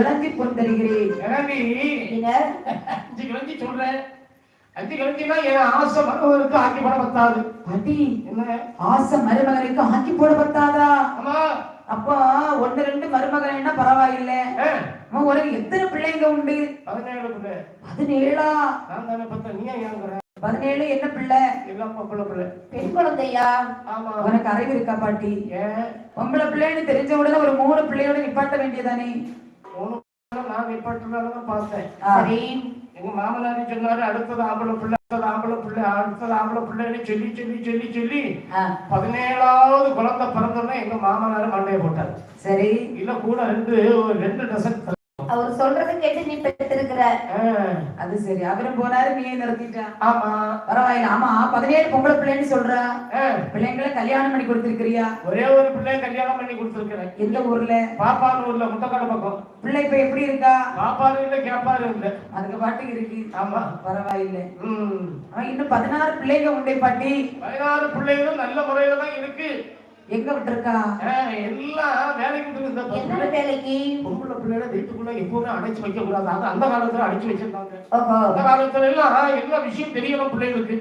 விளங்கி அஞ்சு கிளம்பி சொல்றேன் அஞ்சு கிளம்பினா என் ஆசை மனவருக்கு ஆக்கி பட பத்தாது என்ன? ஆசை மருமகனுக்கு ஆக்கி போட பத்தாதா ஆமா. அப்போ ஒண்ணு ரெண்டு மருமகன் அவன் உனக்கு எத்தனை பிள்ளைங்க உண்டு? பதினேழு பிள்ளை. பதினேழா? பதினேழு என்ன பிள்ளை? பெண் குழந்தையா? ஆமா. உனக்கு அறிவு இருக்கா பாட்டி? பொம்பளை பிள்ளைன்னு தெரிஞ்ச உடனே ஒரு மூணு பிள்ளையோட நிப்பாட்ட வேண்டியதானே? மூணு நான் பார்த்தேன். சரி எங்க மாமனாரி சொன்னாரு அடுத்தது ஆம்பளை பிள்ளை அடுத்தது ஆம்பளை பிள்ளை அடுத்தது ஆம்பளை பிள்ளைன்னு சொல்லி சொல்லி சொல்லி சொல்லி பதினேழாவது குழந்தை பிறந்தோடனே எங்க மாமனார் மண்டையை போட்டார். சரி. இல்ல கூட ரெண்டு ரெண்டு டசன் அவர் சொல்றதை கேட்டு நீ பெற்றிருக்கிற. அது சரி. அவரும் போனாரு நீயே நிறுத்திட்டான் ஆமா. பரவாயில்ல. ஆமா பதினேழு பொம்பளை பிள்ளைன்னு சொல்றா. பிள்ளைங்களை கல்யாணம் பண்ணி கொடுத்திருக்கிறியா? ஒரே ஒரு பிள்ளைய கல்யாணம் பண்ணி கொடுத்துருக்கிறேன். எந்த ஊர்ல? பாப்பான்னு ஊர்ல முட்டக்காடு பக்கம். பிள்ளை இப்ப எப்படி இருக்கா? பாப்பாரு இல்ல கேப்பாரு இல்ல. அதுக்கு பாட்டுக்கு இருக்கு. ஆமா. பரவாயில்லை. இன்னும் பதினாறு பிள்ளைங்க உண்டே பாட்டி. பதினாறு பிள்ளைகளும் நல்ல முறையில தான் இருக்கு. எங்க விட்டுருக்கா? எல்லாம் வேலைக்கு என்ன வேலைக்கு? பொம்பளை பிள்ளைகளை வீட்டுக்குள்ள எப்பவுமே அடைச்சு வைக்க கூடாது அது அந்த காலத்துல அடைச்சு வச்சிருந்தாங்க. அந்த காலத்துல எல்லாம் எல்லா விஷயம் தெரியணும் பிள்ளைகளுக்கு.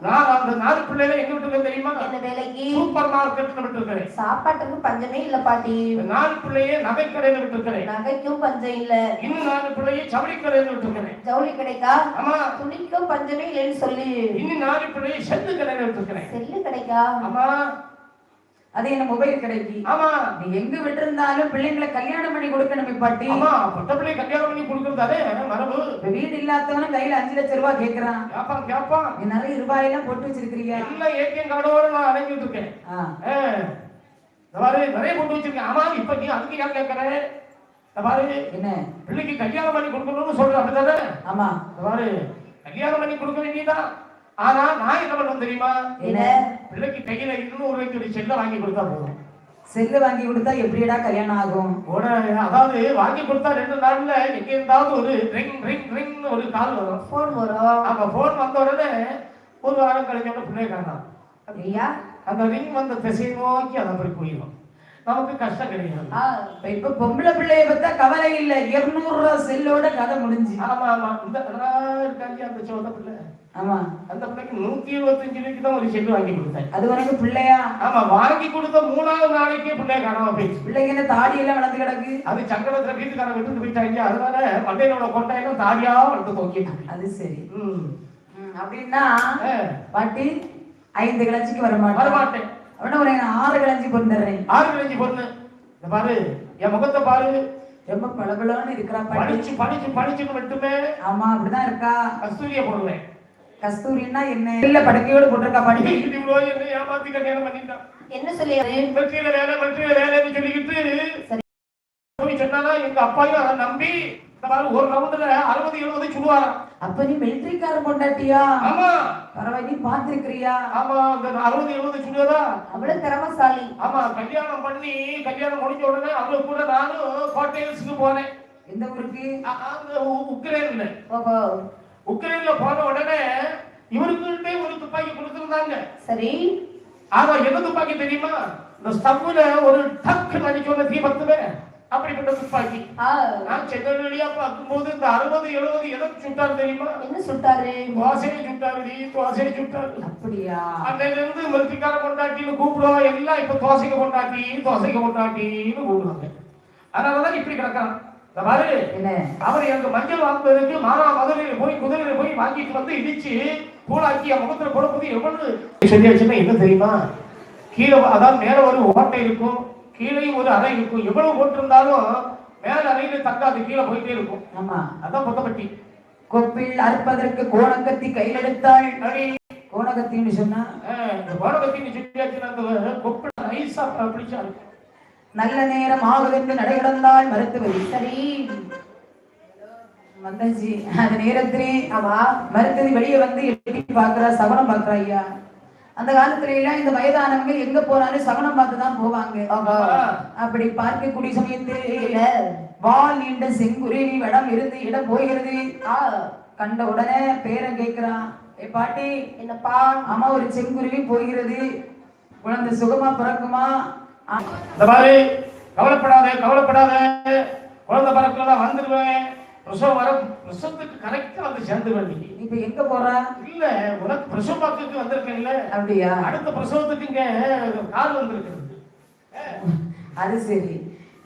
நான் அந்த நாலு பிள்ளைகளை எங்க விட்டுருக்கேன் தெரியுமா? என்ன வேலைக்கு? சூப்பர் மார்க்கெட்ல விட்டுருக்கிறேன். சாப்பாட்டுக்கு பஞ்சமே இல்ல பாட்டி. நாலு பிள்ளைய நகைக்கடையில விட்டுருக்கிறேன். நகைக்கும் பஞ்சம் இல்ல. இன்னும் நாலு பிள்ளைய ஜவுளி கடையில ஜவுளி கிடைக்கா? ஆமா. துணிக்கும் பஞ்சமே இல்லைன்னு சொல்லி. இன்னும் நாலு பிள்ளைய செந்து கடையில விட்டுருக்கிறேன். செல்லு கிடைக்கா ஆமா. அது என்ன மொபைல் கிடைக்கு? ஆமா. நீ எங்க விட்டிருந்தாலும் பிள்ளைங்களை கல்யாணம் பண்ணி கொடுக்கணுமே பாட்டி. ஆமா பொட்ட பிள்ளை கல்யாணம் பண்ணி கொடுக்கறதாலே மரபு? வீடு இல்லாதவனும் கையில அஞ்சு லட்சம் ரூபாய் கேக்குறான். கேப்பான் கேப்பான். நீ நிறைய ரூபாயெல்லாம் போட்டு வச்சிருக்கிறியா? எல்லாம் ஏடிஎம் கார்டோட நான் அடங்கிட்டு இருக்கேன் பாரு நிறைய போட்டு வச்சிருக்கேன். ஆமா இப்ப நீ அதுக்கு ஏன் பாரு என்ன? பிள்ளைக்கு கல்யாணம் பண்ணி கொடுக்கணும்னு சொல்ற அப்படிதானே ஆமா. பாரு கல்யாணம் பண்ணி கொடுக்க வேண்டியதான் ஆனா நான் என்ன பண்ணுவேன் தெரியுமா? என்ன? பிள்ளைக்கு கையில இருநூறு ரூபாய்க்கு ஒரு செல்ல வாங்கி கொடுத்தா போதும். செல்லு வாங்கி கொடுத்தா எப்படிடா கல்யாணம் ஆகும்? அதாவது வாங்கி கொடுத்தா ரெண்டு நாள்ல எங்க இருந்தாவது ஒரு ரிங் ரிங் ரிங் ஒரு கால் வரும். போன் வரும். அந்த போன் வந்த உடனே ஒரு வாரம் கழிஞ்சோட பிள்ளைய காணாம் ஐயா? அந்த ரிங் வந்த திசை நோக்கி அதை அப்படி போயிடும் நமக்கு கஷ்டம் கிடையாது. இப்ப பொம்பளை பிள்ளைய பத்தா கவலை இல்ல. இருநூறு ரூபாய் செல்லோட கதை முடிஞ்சு. ஆமா ஆமா. இந்த இருக்காங்க அந்த சோத பிள்ளை? ஆமா. அந்த பிள்ளைக்கு நூத்தி இருபத்தஞ்சு ரூபாய்க்கு தான் ஒரு செல்லு வாங்கி கொடுத்தேன். அது உனக்கு பிள்ளையா? ஆமா வாங்கி கொடுத்த மூணாவது நாளைக்கே பிள்ளைய காணாம போயிடுச்சு. பிள்ளைங்க என்ன தாடி எல்லாம் வளர்ந்து கிடக்கு? அது சக்கரத்துல வீட்டுக்காரன் விட்டுட்டு போயிட்டாங்க. அதனால மண்டையிலோட கொண்டாயிரம் தாடியா வளர்த்து தோக்கிட்டு இருக்கு. அது சரி. அப்படின்னா பாட்டி ஐந்து கிளச்சிக்கு வர மாட்டேன் வரமாட்டேன். அப்படின்னா நான் ஆறு கிளஞ்சி கொண்டுறேன் ஆறு கழிஞ்சு பொண்ணு. இந்த பாரு என் முகத்தை பாரு. ரொம்ப பளபளன்னு இருக்கிறா படிச்சு படிச்சு படிச்சுன்னு மட்டுமே ஆமா அப்படிதான் இருக்கா? கஸ்தூரிய போடுவேன். கஸ்தூரின்னா என்ன? இல்ல படுக்கையோட போட்டிருக்கா பாட்டி இவ்வளோ என்ன ஏமாத்தி கல்யாணம் பண்ணிட்டான் என்ன சொல்லியாரு வெற்றியில வேலை வெற்றியில வேலைன்னு சொல்லிக்கிட்டு சொன்னானா எங்க அப்பாயும் அதை நம்பி ஒரு ரவுண்டுல அறுபது எழுபது சுடுவாராம் அப்ப நீ மிலிட்டரிக்கார பொண்டாட்டியா? ஆமா. பரவாயில்ல நீ பாத்திருக்கிறியா ஆமா அந்த அறுபது எழுபது சுடுவதா அவ்வளவு திறமசாலி. ஆமா கல்யாணம் பண்ணி கல்யாணம் முடிஞ்ச உடனே அவங்க கூட நானும் கோட்டையல்ஸுக்கு போனேன். எந்த ஊருக்கு? உக்ரைன்ல. ஓஹோ. உக்ரைன்ல போன உடனே இவருக்குள்ளே ஒரு துப்பாக்கி கொடுத்திருந்தாங்க. சரி. ஆனா என்ன துப்பாக்கி தெரியுமா? இந்த ஸ்டவ்ல ஒரு டக்கு அடிச்சோட தீ பத்துவே அப்படிப்பட்ட துப்பாக்கி. நான் செங்கல் வழியா பார்க்கும்போது இந்த அறுபது எழுபது எதை சுட்டாரு தெரியுமா? என்ன சுட்டாரு? தோசையை சுட்டாரு நீ தோசையை சுட்டாரு. அப்படியா? அன்னையில இருந்து மிருத்திக்கார கொண்டாட்டின்னு கூப்பிடுவோம் எல்லாம் இப்ப தோசைக்கு கொண்டாட்டி தோசைக்கு கொண்டாட்டின்னு கூப்பிடுவாங்க. அதனாலதான் இப்படி கிடக்கான் இந்த என்ன? அவர் எனக்கு மஞ்சள் வாங்குவதற்கு மானா மதுரையில் போய் குதிரையில போய் வாங்கிட்டு வந்து இடிச்சு கூழாக்கி என் முகத்துல போடும்போது எவ்வளவு சொல்லியாச்சுன்னா என்ன தெரியுமா? கீழே அதான் மேல ஒரு ஓட்டை இருக்கும் கீழேயும் ஒரு அறை இருக்கும். எவ்வளவு போட்டிருந்தாலும் மேல அறையில தக்காது கீழே போயிட்டே இருக்கும். ஆமா. அதான் பொத்தப்பட்டி கொப்பில் அறுப்பதற்கு கோணக்கத்தி கையில் எடுத்தாள். அடி, கோணக்கத்தின்னு சொன்னா? அஹ், இந்த கோடகத்தின்னு சொல்லியாச்சுன்னா அந்த கொப்பு நைஸா பிடிச்சா இருக்கும் நல்ல நேரம் ஆகுதென்று நடைகிடந்தாள் மருத்துவரி சரி வந்தாச்சு அந்த நேரத்திலே ஆமா மருத்துவரி வெளியே வந்து எட்டி பாக்குறா சகுனம் பாக்குறா ஐயா. அந்த காலத்துல எல்லாம் இந்த வயதானவங்க எங்க போனாலும் சகுனம் பார்த்து தான் போவாங்க. அப்படி பார்க்கக்கூடிய சமயத்தில் வால் நீண்ட செங்குருவி வடம் இருந்து இடம் போகிறது. ஆ கண்ட உடனே பேரன் கேக்குறான் ஏ பாட்டி என்னப்பா? அம்மா ஒரு செங்குருவி போகிறது. குழந்தை சுகமா பிறக்குமா? இந்த மாதிரி கவலைப்படாத கவலைப்படாத. குழந்தை பிறக்கலாம் வந்துருவேன் பிரசவம் வர பிரசவத்துக்கு கரெக்டா வந்து சேர்ந்துருவேன் நீ. இப்ப எங்க போற? இல்ல உனக்கு பிரசவ பார்க்கறதுக்கு வந்திருக்கேன்ல அப்படியா? அடுத்த பிரசவத்துக்கு இங்க கார் வந்திருக்கிறது அது சரி.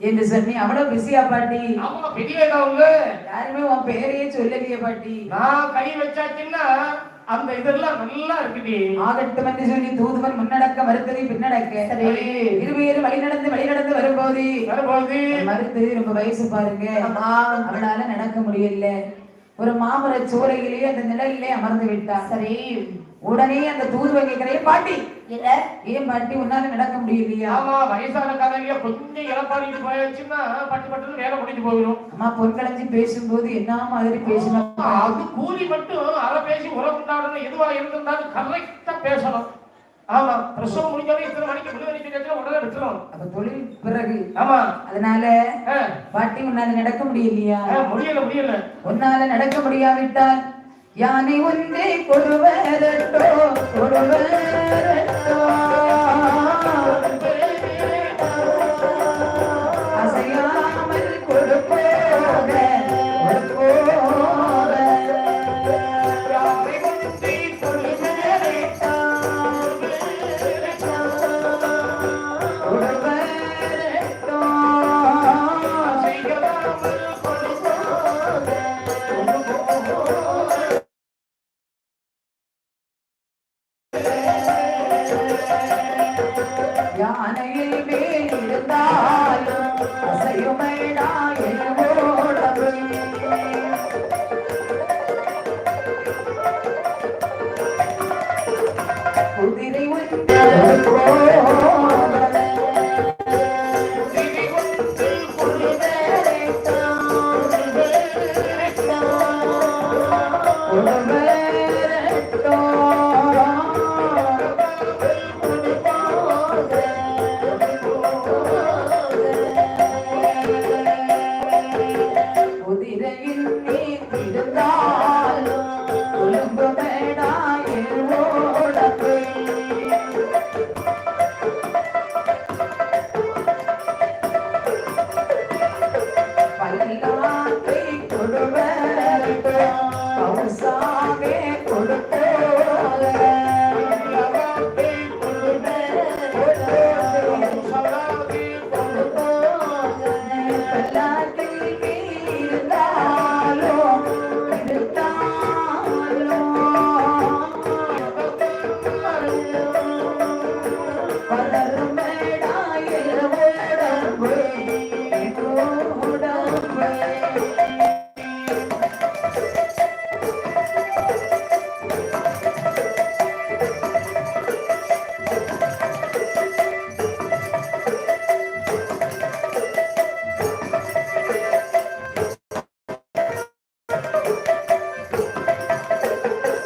என்று சொன்னி அவ்வளவு பிஸியா பாட்டி? ஆமா பெரிய உள்ள யாருமே உன் பேரையே சொல்லலையே பாட்டி. நான் கை வச்சாச்சுன்னா அந்த இதெல்லாம் நல்லா இருக்குடி. ஆகட்டும் என்று சொல்லி தூதுவன் முன்னடக்க மறுத்ததை பின்னடக்க சரி. இருவேறு வழி நடந்து வழி நடந்து வரும்போது வரும்போது. மறுத்து ரொம்ப வயசு பாருங்க. ஆமா. அவளால நடக்க முடியல. ஒரு மாமர சோலையிலே அந்த நிழலிலே அமர்ந்து விட்டா சரி. உடனே அந்த தூதுவன் கேட்கிறே பாட்டி ஏன் பாட்டி உன்னால நடக்க முடியலையா? ஆமா வயசான காலையில கொஞ்சம் இளப்பாடிட்டு போயாச்சுன்னா பட்டு பட்டுன்னு வேலை முடிஞ்சு போயிடும். அம்மா பொன்களைஞ்சி பேசும்போது என்ன மாதிரி பேசணும் அது கூலி மட்டும் அரை பேசி உறவுண்டாடணும் எதுவா இருந்திருந்தாலும் கரெக்டா பேசணும். ஆமா பிரசவம் முடிஞ்சாலும் இத்தனை மணிக்கு சொல்லியாச்சுன்னா உடனே விட்டுரும் அப்ப தொழில் பிறகு. ஆமா. அதனால பாட்டி உன்னால நடக்க முடியலையா? முடியல முடியல. உன்னால நடக்க முடியாவிட்டால் யானை ஒன்றே கொடுவரட்டோ கொடுவரட்டோ.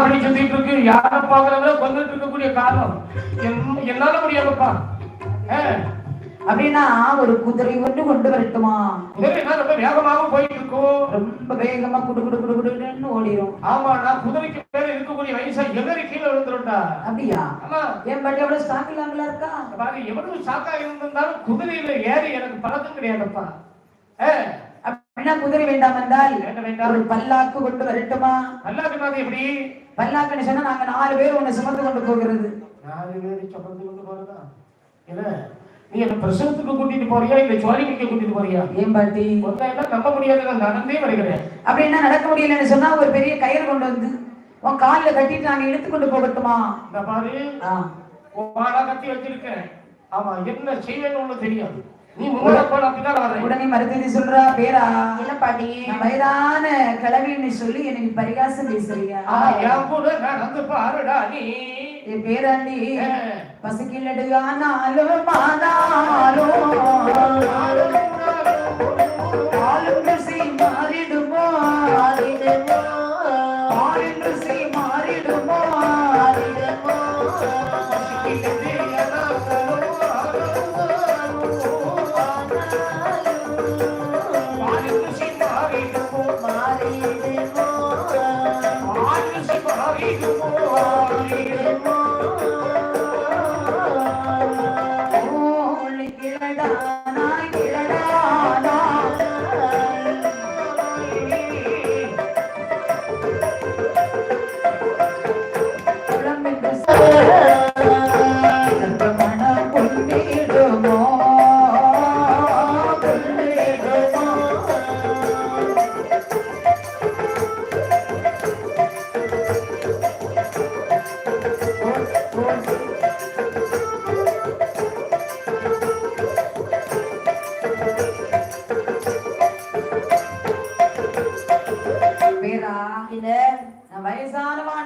அப்படி சுத்திட்டு இருக்கு யாரை பாக்குறவங்க கொண்டுட்டு இருக்கக்கூடிய காரணம் என்- என்னால முடியாமப்பா அப்படின்னா ஒரு குதிரை ஒன்று கொண்டு வரட்டுமா? குதிரை ரொம்ப வேகமாக போயிட்டு இருக்கும் ரொம்ப வேகமா குடு குடு குடு குடுன்னு ஓடிரும். ஆமா நான் குதிரைக்கு மேல இருக்கக்கூடிய வயசா எதிரி கீழே விழுந்துருண்டா அப்படியா? ஆமா. என் பாட்டி அவ்வளவு ஸ்டாக் இல்லாமலா இருக்கா? பாரு எவ்வளவு சாக்கா இருந்திருந்தாலும் குதிரையில ஏறி எனக்கு பழக்கம் கிடையாதுப்பா. அப்படின்னா குதிரை வேண்டாம் என்றால். ஒரு பல்லாக்கு கொண்டு வரட்டுமா? பல்லாக்குனாது எப்படி? பல்லாக்குன்னு சொன்னா நாங்க நாலு பேர் உன்னை சுமந்து கொண்டு போகிறது. நாலு பேரு சுமந்து கொண்டு போறதா? என்ன? நீ என்ன பிரசவத்துக்கு கூட்டிட்டு போறியா? இல்ல ஜுவாலிக்கு கூட்டிட்டு போறியா? ஏன் பாட்டி? எல்லாம் நம்ப முடியாது நான் நடந்தே வருகிறேன். அப்படின்னா நடக்க முடியலன்னு சொன்னா ஒரு பெரிய கயிறு கொண்டு வந்து உன் கால்ல கட்டிட்டு நாங்க இழுத்து கொண்டு போகட்டுமா? இந்த பாரு கட்டி வச்சிருக்கேன். ஆமா என்ன செய்வேன்னு ஒண்ணு தெரியாது. நீ உடனே மருத்துவதி சொல்றா பேரா என்ன பாட்டி? வயதான கிழவின்னு சொல்லி எனக்கு பரிகாசம் பேசுறியா? பேராண்டி. பசிக்கில்லடுகானாலும் மாதாலும் ஓ, கிழடானா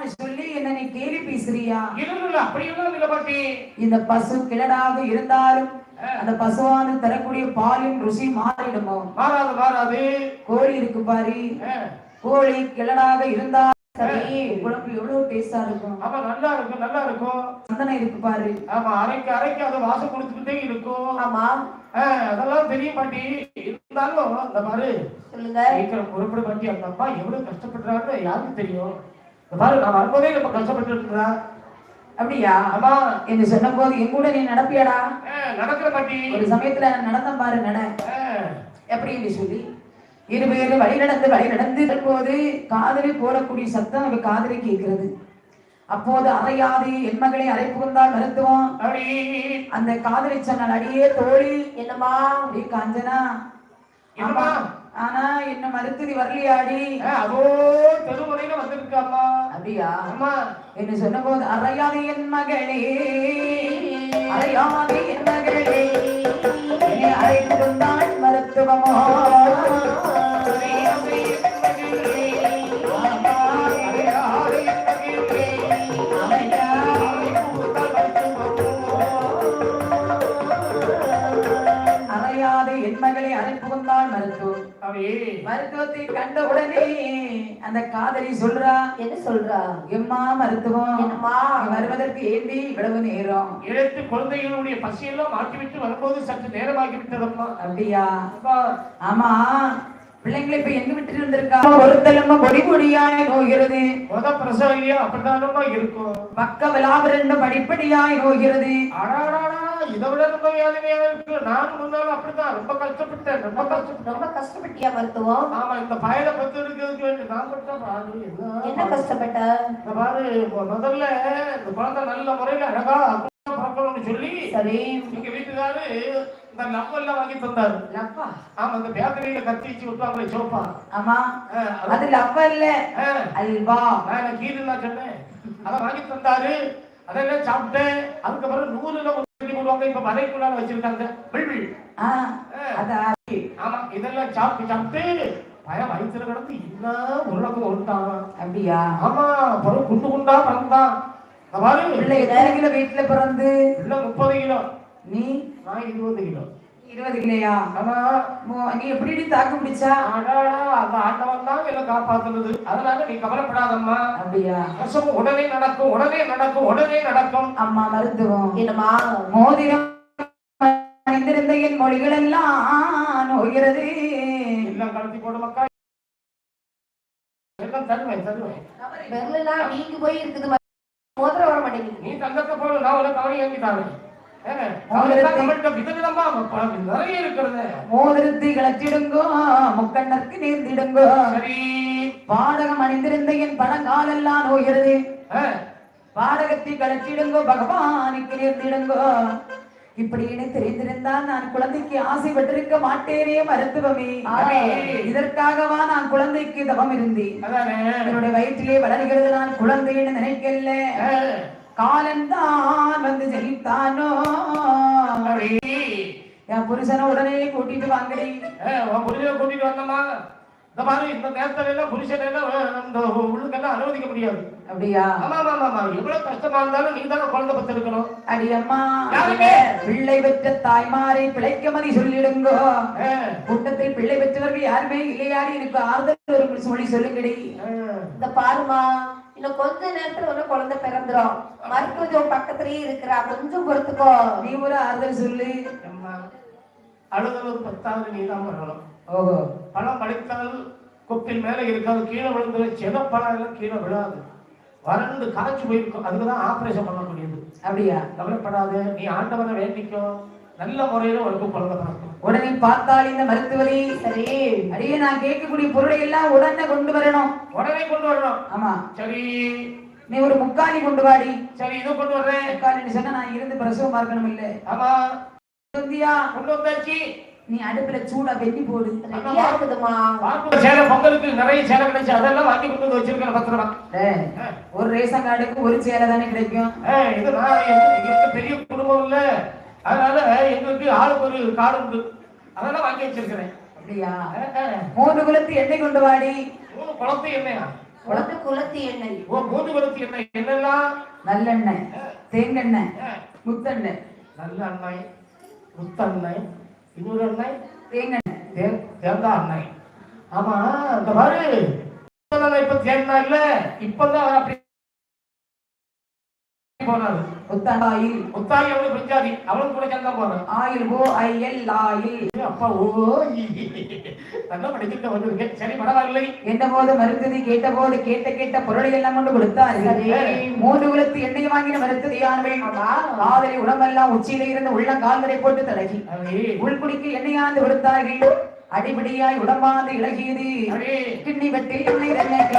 சொல்லி என்ன நீ கேலி பேசுறியா? இல்ல அப்படியெல்லாம் இல்ல பாட்டி. இந்த பசு கிழடாக இருந்தாலும் அந்த பசுவானது தரக்கூடிய பாலின் ருசி மாறிடுமோ? மாறாது மாறாது. கோழி இருக்கு பாரு. கோழி கிழடாக இருந்தா சரி குழம்பு எவ்வளவு டேஸ்டா இருக்கும்? ஆமா நல்லா இருக்கும் நல்லா இருக்கும். சந்தனம் இருக்கு பாரு. ஆமா அரைக்க அரைக்க அது வாசம் கொடுத்துக்கிட்டே இருக்கும். ஆமா. அதெல்லாம் தெரியும் பாட்டி. இருந்தாலும் இந்த பாரு. சொல்லுங்க. சீக்கிரம் பொறுப்பட பாட்டி. அந்த அம்மா எவ்வளவு கஷ்டப்படுறான்னு யாருக்கு தெரியும்? பாரு நான் வரும்போதே ரொம்ப கஷ்டப்பட்டு இருக்கிறா. அப்படியா? ஆமா என்று சொன்ன போது என் கூட நீ நடப்பியாடா? நடக்கிற ஒரு சமயத்துல நான் நடந்தேன் பாரு நட. எப்படி? என்று சொல்லி இருவேறு வழி நடந்து வழி நடந்து போது காதலி போடக்கூடிய சத்தம் காதலி கேட்கிறது. அப்போது அறையாது என் மகளை அறை புகுந்தால் மருத்துவம் அப்படி. அந்த காதலி சொன்னால் அடியே தோழி என்னம்மா? அடி காஞ்சனா? என்னம்மா? ஆனா என்ன மருத்துவ வரலையாடி? அதோ தெருமுறையில வந்திருக்கு அம்மா அப்படியா? அம்மா. என்று சொன்ன போது அறையாது என் மகளே அறையாது என் மகளே என்னை அறை புகுந்தால் மருத்துவமோ? மருத்துவத்தை கண்ட உடனே அந்த காதலி சொல்றா என்ன சொல்றா? எம்மா மருத்துவம் என்னம்மா? நீ வருவதற்கு ஏந்தி இவ்வளவு நேரம்? இழைத்து குழந்தைகளுடைய பசியெல்லாம் மாற்றிவிட்டு வரும்போது சற்று நேரமாகி விட்டதம்மா அப்படியா ஆமா. பிள்ளைங்களை இப்ப எங்க விட்டுட்டு வந்திருக்கா? ஒரு தலைமை பொடி பொடியாய் நோகிறது முத பிரசவியா அப்படிதானம்மா இருக்கும் பக்க விலாபரண்டு படிப்படியாய் நோகிறது அடாடாடா இதை விட ரொம்ப வேதனையா இருக்கு. நான் முன்னாலும் அப்படிதான் ரொம்ப கஷ்டப்பட்டேன். ரொம்ப கஷ்டப்பட்டேன். ரொம்ப கஷ்டப்பட்டியா மருத்துவம்? ஆமா இந்த பயலை பத்து எடுக்கிறதுக்கு வேண்டி? நான் மட்டும் என்ன? என்ன கஷ்டப்பட்ட? இந்த பாரு முதல்ல இந்த குழந்தை நல்ல முறையில அழகா பிறக்கணும்னு சொல்லி சரி. எங்க வீட்டுக்காரு இந்த லவ் எல்லாம் வாங்கி தந்தாரு லப்பா? ஆமா இந்த பேக்கரியில கத்தி வச்சு விட்டுவாங்களே சோப்பா. ஆமா. அது- லப்பா இல்ல. அல்வா. நான் கீழே நான் சொன்னேன். அதை வாங்கி தந்தாரு அதெல்லாம் சாப்பிட்டேன் அதுக்கப்புறம் நூறுல சொல்லி போடுவாங்க. இப்ப மலைக்குள்ளால வச்சிருக்காங்க. அதா. ஆமா இதெல்லாம் சாப்பிட்டு சாப்பிட்டு பயம் வயிற்றுல கிடந்து என்ன உருளக்கம் உருட்டான் அப்படியா ஆமா அப்புறம் குண்டு குண்டா பிறந்தான். இந்த பாரு. பிள்ளை எத்தனை கிலோ வீட்டுல பிறந்து? இல்ல முப்பது கிலோ. நீ? நான் இருபது கிலோ. இருபது கிலோயா? ஆனா நீ எப்படி தாக்கு பிடிச்சா? அடாடா அந்த ஆண்டவன் தான் என்ன காப்பாத்துனது. அதனால நீ கவலைப்படாதம்மா. அப்படியா? பிரசவம் உடனே நடக்கும் உடனே நடக்கும் உடனே நடக்கும். அம்மா மருத்துவம். என்னம்மா மோதிரம் அணிந்திருந்த என் மொழிகள் எல்லாம் நோகிறது. எல்லாம் கலத்தி போடு மக்கா? எல்லாம் தருவேன் தருவேன் நீங்க போய் இருக்குது. மோதிரம் வர மாட்டேங்குது. நீ தங்கத்தை போடு நான் உனக்கு கவலை ஏங்கி நிறைய இருக்கிறது. மோதிரத்தை கலத்திடுங்கோ முக்கண்ணற்கு நேர்ந்திடுங்கோ. சரி. பாடகம் அணிந்திருந்த என் பழங்காலெல்லாம் நோகிறது. பாடகத்தை கலத்திடுங்கோ பகவானுக்கு நேர்ந்திடுங்கோ. இப்படின்னு தெரிந்திருந்தால் நான் குழந்தைக்கு ஆசைப்பட்டிருக்க மாட்டேனே மருத்துவமே. இதற்காகவா நான் குழந்தைக்கு தவம் இருந்தேன். என்னுடைய வயிற்றிலே வளர்கிறது நான் குழந்தைன்னு நினைக்கல ஆ, காலந்தான் வந்து ஜெயித்தானோ? அப்படி என் புருஷனை உடனே கூட்டிட்டு வாங்கடி. புருஷனை கூட்டிட்டு வந்தம்மா இந்த மாதிரி இந்த நேரத்துல எல்லாம் புருஷனை எல்லாம் இந்த உள்ளுக்கெல்லாம் அனுமதிக்க முடியாது. அப்படியா? ஆமா ஆமா ஆமா எவ்வளவு கஷ்டமா இருந்தாலும் நீ தானே குழந்தை பத்திருக்கணும் அடி அம்மா யாருக்கு? பிள்ளை பெற்ற தாய்மாரை பிழைக்க மதி சொல்லிடுங்கோ. கூட்டத்தில் பிள்ளை பெற்றவர்கள் யாருமே இல்லையாடி எனக்கு ஆறுதல் ஒரு சொல்லி சொல்லுங்கடி. இந்த பாருமா இன்னும் கொஞ்ச நேரத்துல ஒரு குழந்தை பிறந்துரும். மருத்துவம் பக்கத்துலயே இருக்கிறா கொஞ்சம் பொறுத்துக்கோ. நீ ஒரு ஆறுதல் சொல்லு. அம்மா, அழுதல் ஒரு பத்தாவது நீ தான் வரணும். ஓஹோ. பழம் படைத்தால் கொப்பில் மேல இருக்காது. கீழே விழுந்துல செத பழம் எல்லாம் கீழே விழாது. வறண்டு காய்ச்சி போயிருக்கும். அதுக்குதான் ஆபரேஷன் பண்ணக்கூடியது. அப்படியா? கவலைப்படாத. நீ ஆண்டவனை வேண்டிக்கோ. நல்ல முறையில உனக்கு குழந்தை பிறக்கும். உடனே பார்த்தால் இந்த மருத்துவரை. சரி. அடியே நான் கேட்கக்கூடிய பொருளை எல்லாம் உடனே கொண்டு வரணும். உடனே கொண்டு வரணும். ஆமா. சரி. நீ ஒரு முக்காலி கொண்டு வாடி. சரி இதை கொண்டு வர்றேன். முக்காலின்னு சொன்னா நான் இருந்து பிரசவம் பார்க்கணும் இல்ல. ஆமா. இந்தியா கொண்டு வந்தாச்சு. நீ அடுப்புல சூடா வெட்டி போடு. சேலை பொங்கலுக்கு நிறைய சேலை கிடைச்சு அதெல்லாம் வாங்கி கொண்டு வந்து வச்சிருக்கேன் பத்திரமா. ஒரு ரேஷன் கார்டுக்கு ஒரு சேலை தானே கிடைக்கும்? பெரிய குடும்பம் இல்ல. அதனால எங்களுக்கு ஆளுக்கு ஒரு கார்டு உண்டு. அதெல்லாம் வாங்கி வச்சிருக்கிறேன். அப்படியா. மூன்று குலத்து எண்ணெய் கொண்டு வாடி. மூணு குளத்து எண்ணெயா ஒன்று குலத்தி எண்ணெய். ஓ மூணு குளத்து எண்ணெய். என்னெல்லாம்? நல்லெண்ணெய் தேங்கெண்ணெய் முத்தெண்ணெய். நல்ல எண்ணெய் முத்தெண்ணெய் இன்னொரு எண்ணெய் தேங்கெண்ணெய் தேங்காய் எண்ணெய். ஆமா இந்த முத்தெண்ணெய் இப்ப தேங்காய் இல்ல? இப்பதான் அப்படி போனாரு. முத்தாயில் முத்தாயி அவளுக்கு பிஞ்சாதி அவளுக்கு கூட சேர்ந்தா போறான் oil O I L oil. அப்பா ஓ நல்லா படிச்சுட்டு வந்திருக்கேன் சரி பரவாயில்லை. என்ற போது மருந்ததி கேட்ட போது கேட்ட கேட்ட பொருளை எல்லாம் கொண்டு கொடுத்தார்கள் சரி. மூன்று குலத்து எண்ணெய் வாங்கின மருத்துவதியானவள் காதலி உடம்பெல்லாம் உச்சியில இருந்து உள்ள கால்வரை போட்டு தடகி உள்குடிக்கு எண்ணெயாந்து கொடுத்தார்கள். அடிபடியாய் உடம்பாந்து இழகியது கிண்ணி வெட்டில் எண்ணெய்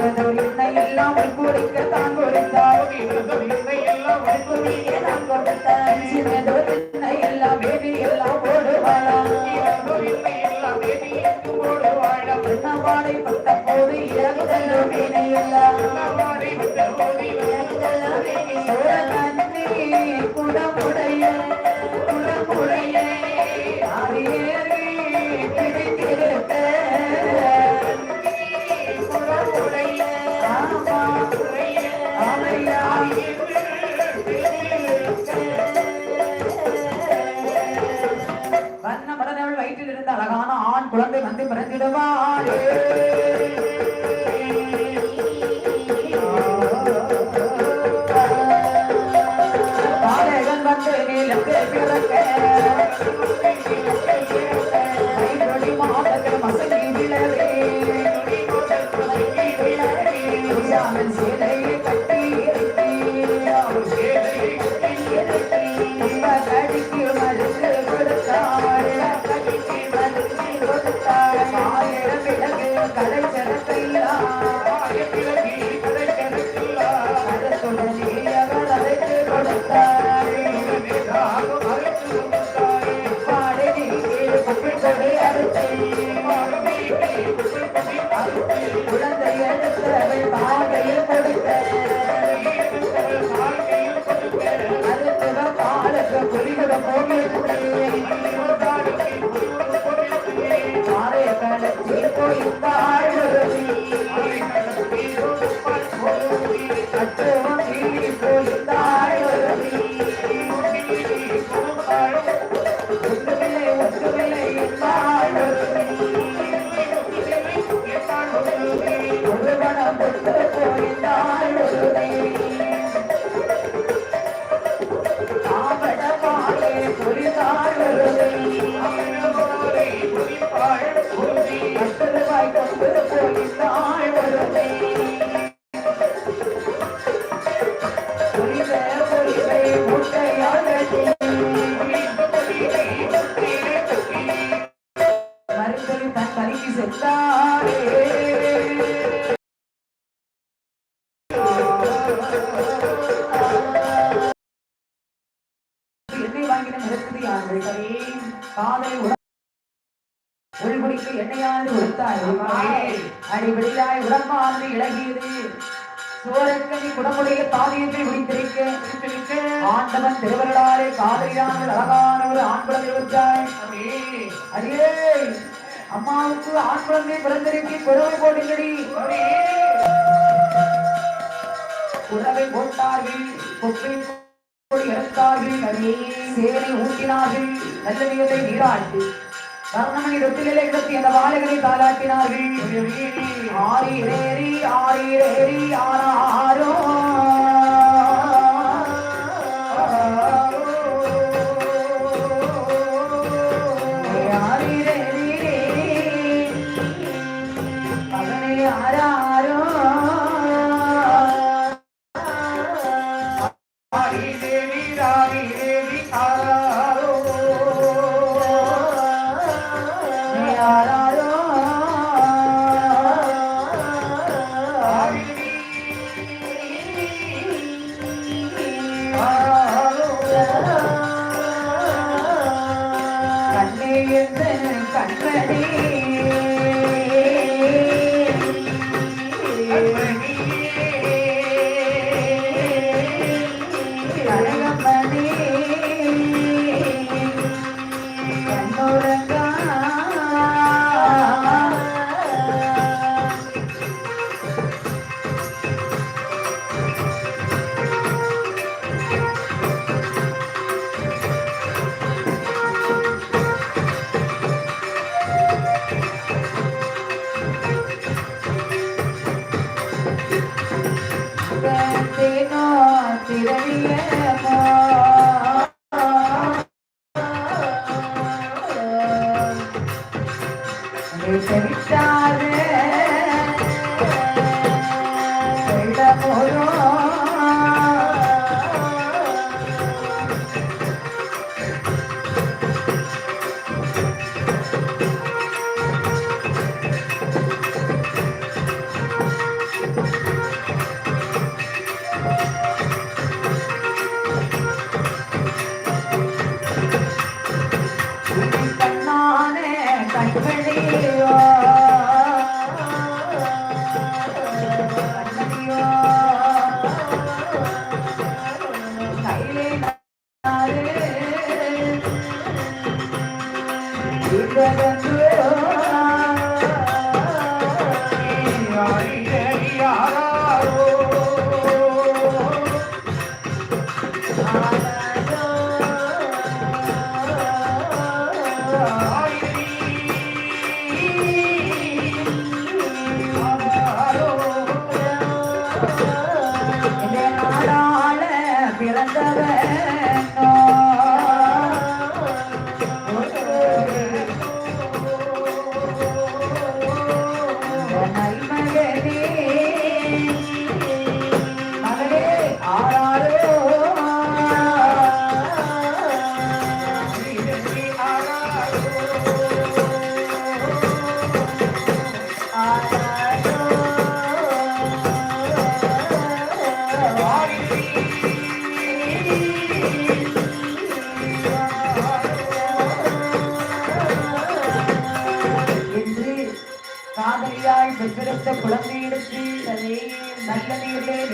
தன்னை கைமொழியாய் ஓதுவாளா ஓதினது எண்ணெய் எல்லாம் உள்குடிக்க தான் கொடுத்தார். சின்னதோ எண்ணெய் எல்லாம் வேதி எல்லாம் ஓடுவாளா எண்ணவாடை பட்ட போது இறகுதல்லோ மீனை எல்லாம் சோழகன்னி குடமுடைய குடமுடைய பாலுக்கு like a little boy. உள்குடிக்கு எண்ணெயானது கொடுத்தார்கள் அடிபடியாய் உடம்பானது இழகியது சோரக்கனி குடமுடைய தாதியத்தை முடித்திருக்க ஆண்டவன் திருவருளாலே காதலியானவள் அழகான ஒரு ஆண்குளம் குழந்தை அடியே அம்மாவுக்கு ஆண்குளமே பிறந்திருக்கி. குறவை போடுங்கடி குறவை போட்டார்கள் கொப்பை கொடி எடுத்தார்கள் அடியே சேனை ஊட்டினார்கள் நல்ல நீரை நீராட்டு. കാരണം ഇരുപത്തിലെ ഇരുപത്തി എന്ന ബാലകരി താലാക്കിനാരി ആരി രേരി ആരി രേരി ആരാരോ. ആരി രേരി ആരാ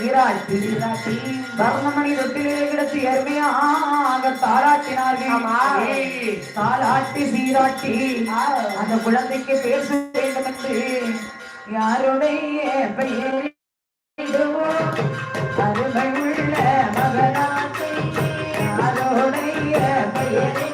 நீராட்டி பர்ணமணி தொட்டிலே கிடத்து எருமையாக தாளாட்டினார்கள். தாளாட்டி சீராட்டி அந்த குழந்தைக்கு பேச வேண்டும் என்று யாருடைய பெயர் அருமையுள்ள மகனாட்டி யாருடைய பெயர்